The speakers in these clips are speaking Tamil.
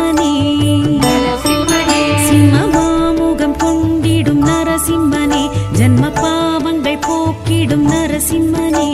நரசிம்மனே சிம்மமாமுகம் கொண்டிடும் நரசிம்மனே. ஜன்ம பாவங்கள் போக்கிடும் நரசிம்மனே.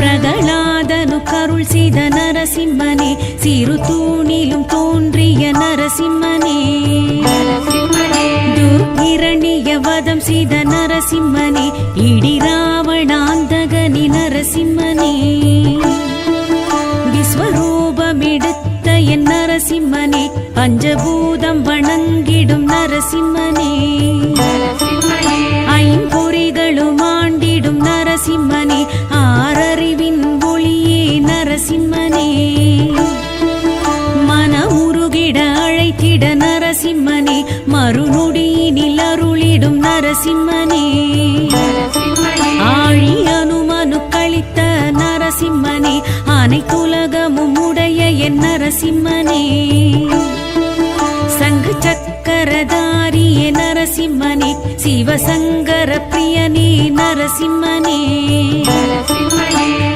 பிரகலாதனு கருள் செய்த நரசிம்மனே. சிறு தூணிலும் தோன்றிய நரசிம்மனே. துர்கிரணிய வதம் செய்த நரசிம்மனே. இடி ராவணாந்தகனி நரசிம்மனே. நரசிம்மனே பஞ்சபூதம் வணங்கிடும் நரசிம்மனே. ஐம்பொறிகளும் ஆண்டிடும் நரசிம்மனே ஆறறிவின் ஒளியே நரசிம்மனே. மனமுருகிட அழைத்திட நரசிம்மனே மறுநொடியினில் அருளிடும் நரசிம்மனே. ஆழி அனுமனு கழித்த நரசிம்மனே என் நரசிம்மனே. சங்கு சக்கரதாரியே நரசிம்மனே சிவசங்கர பிரியனே நரசிம்மனே.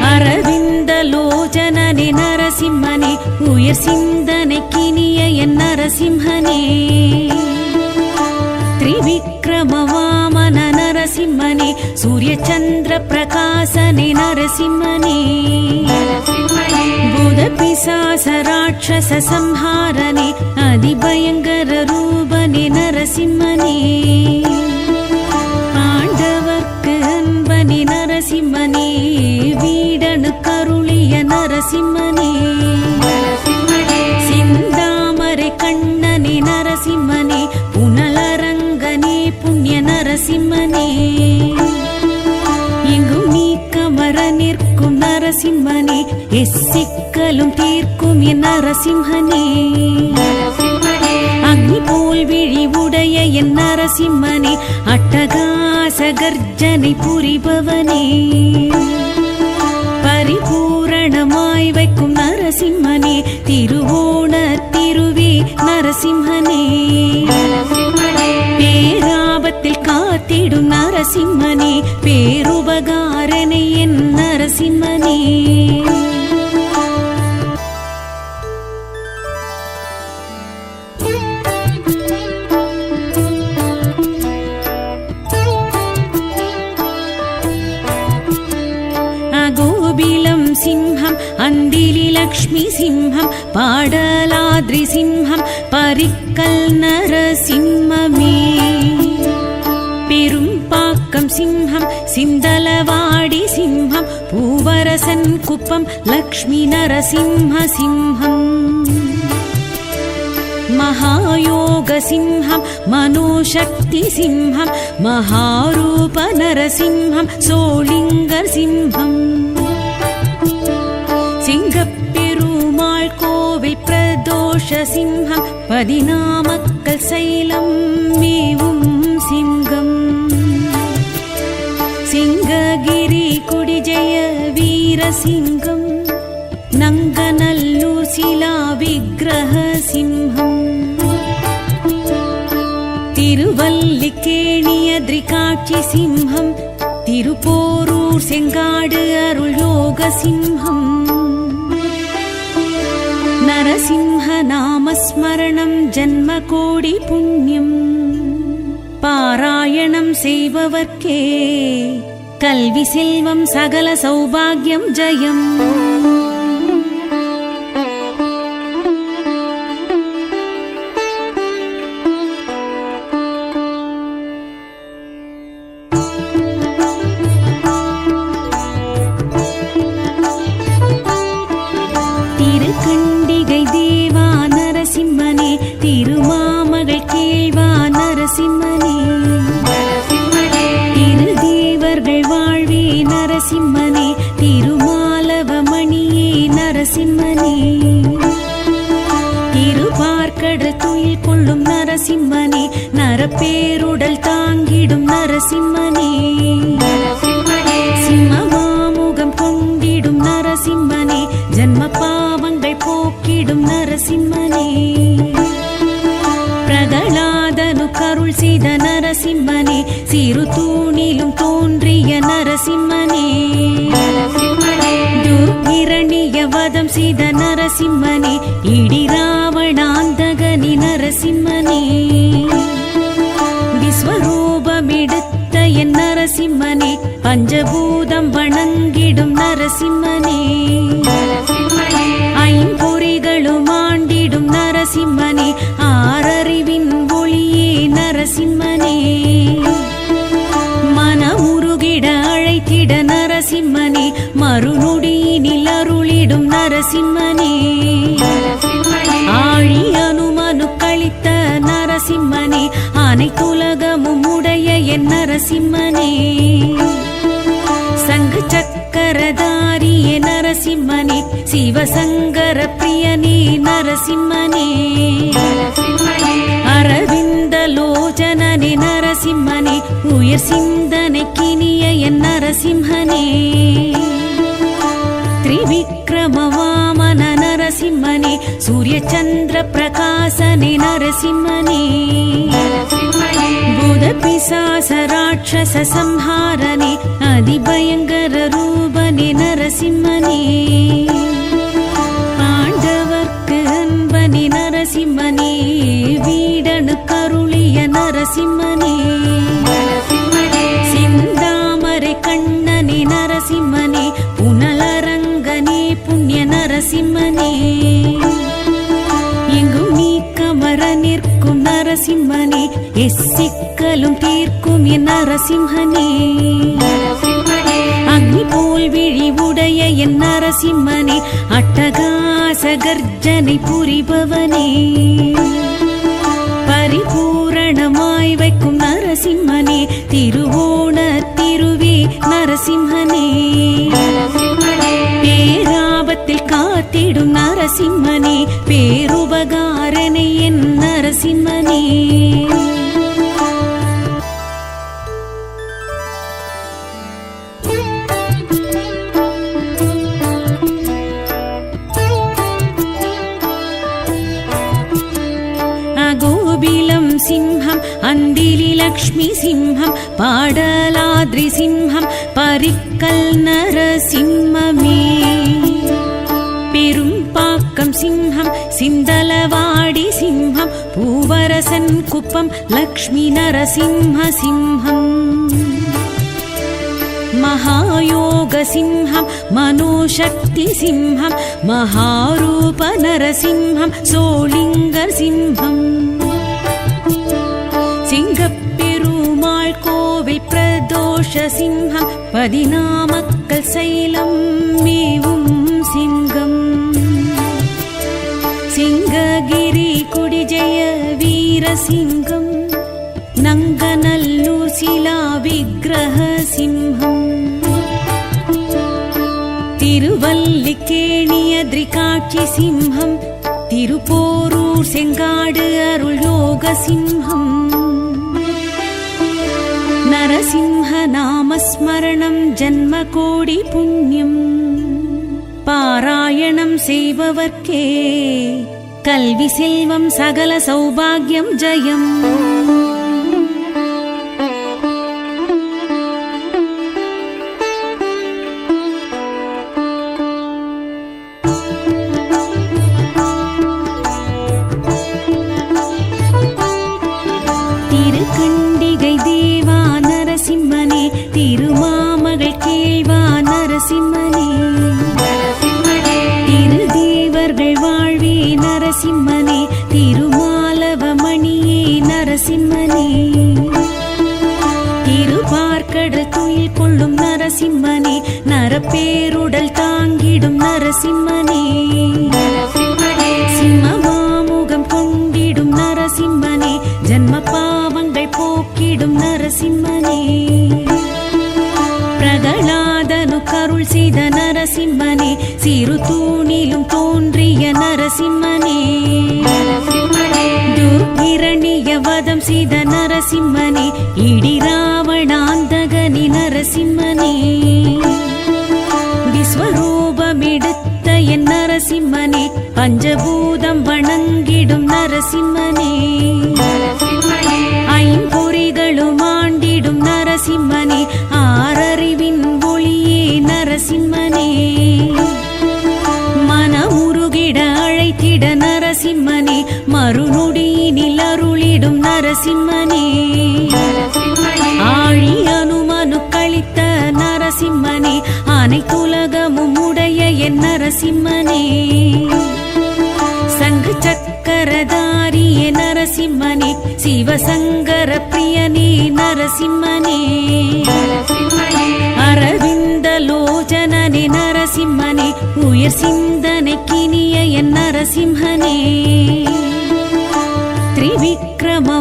அரவிந்த லோஜனனே நரசிம்மனே உயர் சிந்தனை கினிய என் நரசிம்மனே. నరసింహనే సూర్యచంద్ర ప్రకాశనే నరసింహనే బుధ పిశాస రాక్షస సంహారనే అతి భయంకర రూపనే నరసింహనే ஆண்டவர்க்கு அன்பனே நரசிம்மனே வீடனு கருளிய நரசிம்மனே எச்சிக்கலும் தீர்க்கும் என் நரசிம்மனே. அக்னி போல் விழி உடைய என் நரசிம்மனே அட்டகாச கர்ஜனை புரிபவனே. பரிபூரணமாய் வைக்கும் நரசிம்மனே திருவோண पाडलद्रिसिंहं परिकल् नरसिंहमे। पेरम्पाकं सिंहं सिन्दलवाडिसिंहं पूवरसन्कुपं लक्ष्मीनरसिंहसिंहं महायोगसिंहं मनोशक्तिसिंहं महारूपनरसिंहं सोलिङ्गसिंहम् கோவில் பிரதோஷ சிம்ஹம் பதினாமக்கல் சைலம் மேவும் சிங்கம். சிங்ககிரி குடிஜய வீரசிங்கம் நங்கநல்லூர் சிலா விக்கிரக சிம்ஹம். திருவல்லிக்கேணியத்ரிகாட்சி சிம்ஹம் திருப்போரூர் செங்காடு அருள் யோக சிம்ஹம். நரசிம்ஹ நாமஸ்மரணம் ஜன்ம கோடி புண்ணியம். பாராயணம் செய்பவர்க்கே. நரசிம்மனே சிம்மமாமுகம் கொண்டிடும் நரசிம்மனே ஜன்ம பாவங்கள் போக்கிடும் நரசிம்மனே பிரகலாதனு கருள் செய்த நரசிம்மனே சிறு தூணிலும் தோன்றிய நரசிம்மனே துர்கிரணிய வதம் செய்த நரசிம்மனே இடி ராவணாந்தகனி நரசிம்மனே நரசிம்மனே பஞ்சபூதம் வணங்கிடும் நரசிம்மனே. ஐம்பொறிகளும் ஆண்டிடும் நரசிம்மனே ஆறறிவின் ஒளியே நரசிம்மனே. மனமுருகிட அழைத்திட நரசிம்மனே மறுநொடியினில் அருளிடும் நரசிம்மனே. நரசிம்மனே அனைத்துலகமும் உடைய என் நரசிம்மனே. சங்கு சக்கரதாரிய நரசிம்மனே சிவசங்கர பிரியனே நரசிம்மனே. அரவிந்த லோச்சனனே நரசிம்மனே உயர் சிந்தனை சிந்தனைக்கினிய என் நரசிம்மனே. सूर्यचन्द्रप्रकाशने नरसिंहने बुधपिशासराक्षससंहारने அதிபயங்கரூபனே நரசிம்மனே. ஆண்டவர்க்கு அன்பனே நரசிம்மனே வீடனு கருளிய நரசிம்மனே. எச்சிக்கலும் தீர்க்கும் என் நரசிம்மனே. அக்னி போல் விழி உடைய என் நரசிம்மனே அட்டகாச கர்ஜனை புரிபவனே. பரிபூரணமாய் வைக்கும் நரசிம்மனே திருவோண திருவே நரசிம்மனே. பேராபத்தில் காத்திடும் நரசிம்மனே பேருபகாரனை என் நரசிம்மனே. नरसिंहं पाडलाद्रिसिंहं परिकल् नरसिंहमे पेरुम्पाक्कं सिंहं सिन्दलवाडिसिंहं पूवरसन्कुपं लक्ष्मीनरसिंहसिंहम्। महायोगसिंहं मनोशक्तिसिंहं महारूपनरसिंहं सोलिङ्गसिंहम्। பிரதோஷ சிங்கம் பதினாமக்கல் சைலம் மேவும் சிங்கம். சிங்ககிரி குடிஜய வீரசிங்கம். நங்கநல்லூர் சிலா விக்கிரக சிம்ஹம். திருவல்லிக்கேணியத்ரிகாட்சி சிம்ஹம். திருப்போரூர் செங்காடு அருள் யோக சிம்ஹம். நரசிம்ஹ நாமஸ்மரணம் ஜன்ம கோடி புண்ணியம். பாராயணம் செய்பவர்க்கே நரசிம்மனே நரப்பேருடல் தாங்கிடும் நரசிம்மனே. சிம்மமாமுகம் கொண்டிடும் நரசிம்மனே ஜன்ம பாவங்கள் போக்கிடும் நரசிம்மனே. பிரகலாதனு கருள் செய்த நரசிம்மனே சிறு தூணிலும் தோன்றிய நரசிம்மனே. துர்கிரணிய வதம் செய்த நரசிம்மனே இடி ராவணாந்தகனி நரசிம்மனே விஸ்வரூபமெடுத்த என் நரசிம்மனே பஞ்சபூதம் வணங்கிடும் நரசிம்மனே. ஐம்பொறிகளும் ஆண்டிடும் நரசிம்மனே ஆறறிவின் ஒளியே நரசிம்மனே. அழைத்திட நரசிம்மனே மறுநொடியினில் அருளிடும் நரசிம்மனே. அனைத்துலகமும் உடைய என் நரசிம்மனே. சங்கு சக்கரதாரி என் நரசிம்மனே. சிவசங்கர பிரியனே நரசிம்மனே. அரவிந்த லோச்சனனே நரசிம்மனே. உயர் சிந்தனை கினிய என் நரசிம்மனே. திரிவிக்ரம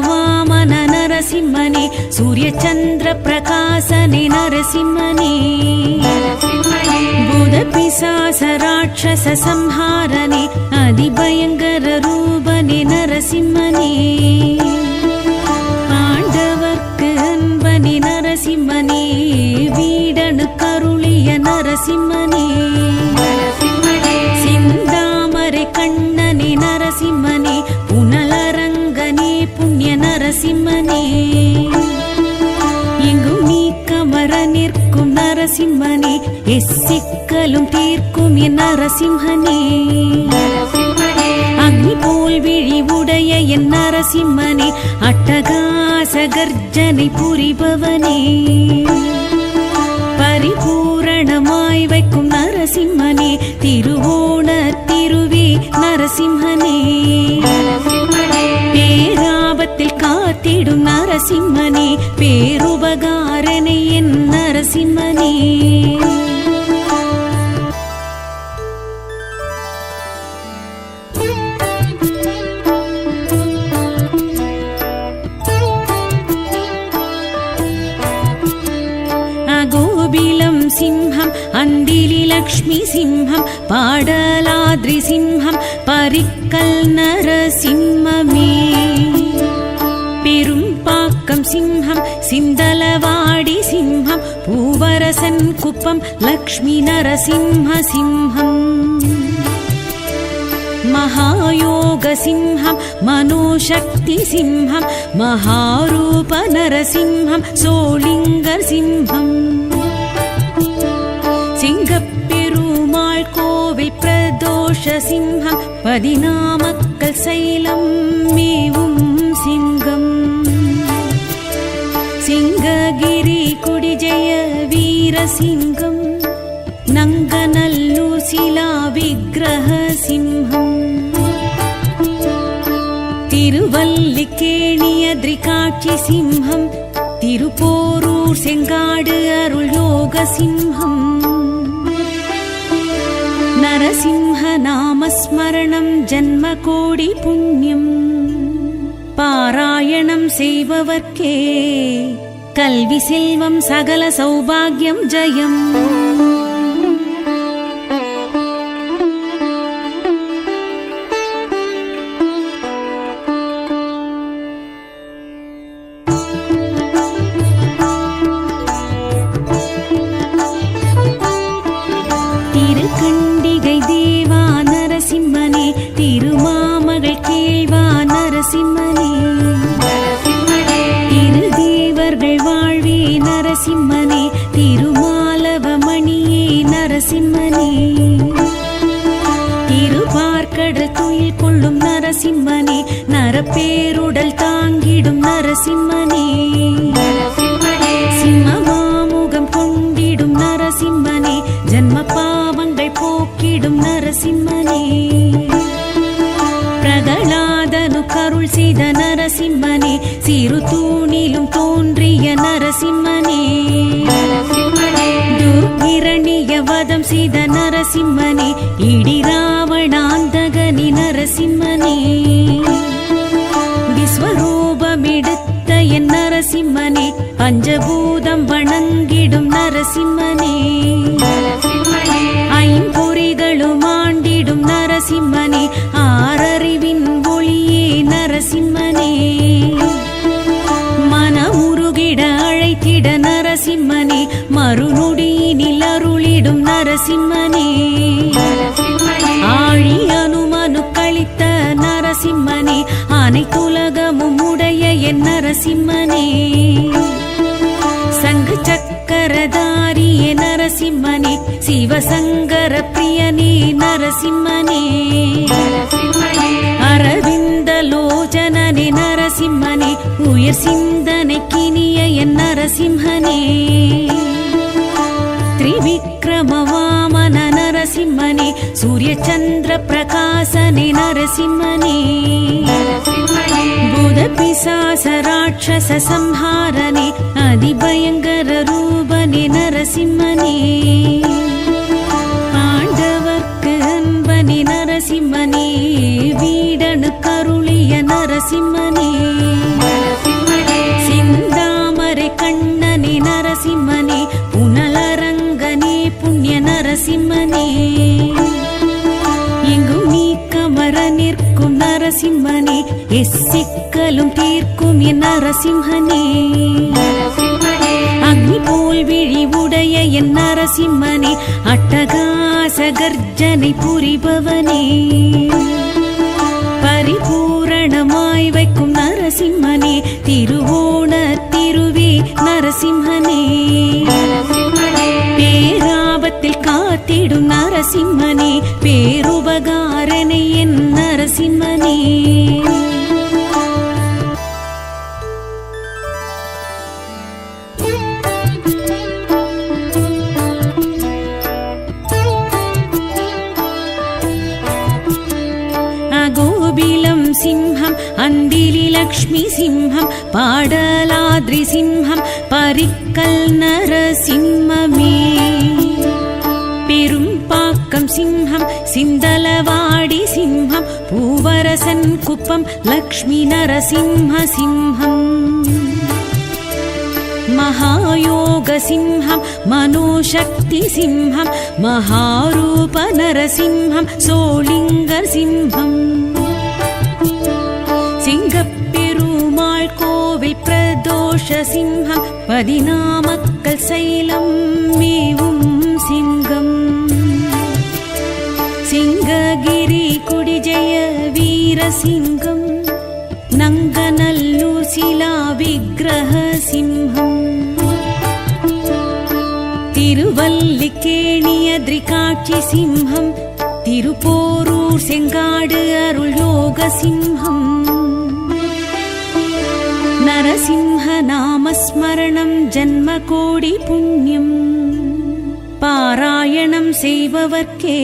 நரசிம்மனே சூரிய சந்திர பிரகாசனே நரசிம்மனே. புத பிசாச ராட்சச சம்ஹாரனே அதிபயங்கர ரூபனே நரசிம்மனே. ஆண்டவர்க்கு அன்பனே நரசிம்மனே. வீடனு கருளிய நரசிம்மனே. சிந்தாமரை கண்ணனே நரசிம்மனே. எச்சிக்கலும் தீர்க்கும் என் நரசிம்மனே. அக்னி போல் விழி உடைய என் நரசிம்மனே அட்டகாச கர்ஜனை புரிபவனே. பரிபூரணமாய் வைக்கும் நரசிம்மனே திருவோண திருவே நரசிம்மனே. பேராபத்தில் காத்திடும் நரசிம்மனே பேருபகாரனை என் நரசிம்மனே. सिंहं पाडलाद्रि सिंहं परिकल् नरसिंहमे पेम्पाकं सिंहं सिन्दलवाडिसिंहं पूवरसन्कुपं लक्ष्मि नरसिंहसिंहं महायोगसिंहं मनोशक्ति सिंहं महारूपनरसिंहं सोलिङ्गसिंहम् கோவில் பிரதோஷ சிங்கம் பதினாமக்கல் சைலம் மேவும் சிங்கம். சிங்ககிரி குடிஜய வீரசிங்கம் நங்கநல்லூர் சிலா விக்கிரக சிம்ஹம். திருவல்லிக்கேணியத்ரி காட்சி சிம்ஹம் திருப்போரூர் செங்காடு அருள் யோக சிம்ஹம். நரசிம்ஹ நாமஸ்மரணம் ஜன்ம கோடி புண்ணியம். பாராயணம் செய்பவர்க்கே. நரசிம்மனே. சிம்மமாமுகம் கொண்டிடும் நரசிம்மனே. ஜன்ம பாவங்கள் போக்கிடும் நரசிம்மனே. பிரகலாதனு கருள் செய்த நரசிம்மனே. சிறு தூணிலும் தோன்றிய நரசிம்மனே. துர்கிரணிய வதம் செய்த நரசிம்மனே. இடி ராவணாந்தகனி நரசிம்மனே. நரசிம்மனே பஞ்சபூதம் வணங்கிடும் நரசிம்மனே. ஐம்பொறிகளும் ஆண்டிடும் நரசிம்மனே ஆறறிவின் ஒளியே நரசிம்மனே. மனமுருகிட அழைத்திட நரசிம்மனே மறுநொடியினில் அருளிடும் நரசிம்மனே. ஆழி அனுமனு கழித்த நரசிம்மனே அனைத்துலகமும் உடைய என் நரசிம்மனே. சங்கு சக்கரதாரியே நரசிம்மனே. சிவசங்கர பிரியனே நரசிம்மனே. அரவிந்த லோச்சனனே நரசிம்மனே. உயர் சிந்தனை கினிய என் நரசிம்மனே. திரிவிக்ரமவா నరసింహనే సూర్యచంద్ర ప్రకాశనే నరసింహనే బుధ పిశాస రాక్షస సంహారనే అతి భయంకర రూపనే నరసింహనే ஆண்டவர்க்கு அன்பனே நரசிம்மனே வீடனு கருளிய நரசிம்மனே எச்சிக்கலும் தீர்க்கும் என் நரசிம்மனே. அக்னி போல் விழி உடைய என் நரசிம்மனே அட்டகாச கர்ஜனை புரிபவனே. பரிபூரணமாய் வைக்கும் நரசிம்மனே திருவோண திருவே நரசிம்மனே. பேராபத்தில் காத்திடும் நரசிம்மனே பேருபகாரனை என் நரசிம்மனே. लक्ष्मीसिंहं पाडलाद्रिसिंहं परिकल् नरसिंहमे। पेरुम्पाक्कं सिंहं सिन्दलवाडिसिंहं पूवरसन् कुप्पं लक्ष्मीनरसिंहसिंहम् महायोगसिंहं मनोशक्तिसिंहं महारूपनरसिंहं सोलिङ्गसिंहम् கோவில் சிம்ஹம் பதினாமக்கல் சைலம் மேவும் சிங்கம். சிங்ககிரி குடிஜய வீரசிங்கம் நங்கநல்லூர் சிலா விக்கிரக சிம்ஹம். திருவல்லிக்கேணியத்ரிகாட்சி சிம்ஹம் திருப்போரூர் செங்காடு அருள் யோக சிம்ஹம். நரசிம்ஹ நாமஸ்மரணம் ஜன்ம கோடி புண்ணியம். பாராயணம் செய்பவர்க்கே.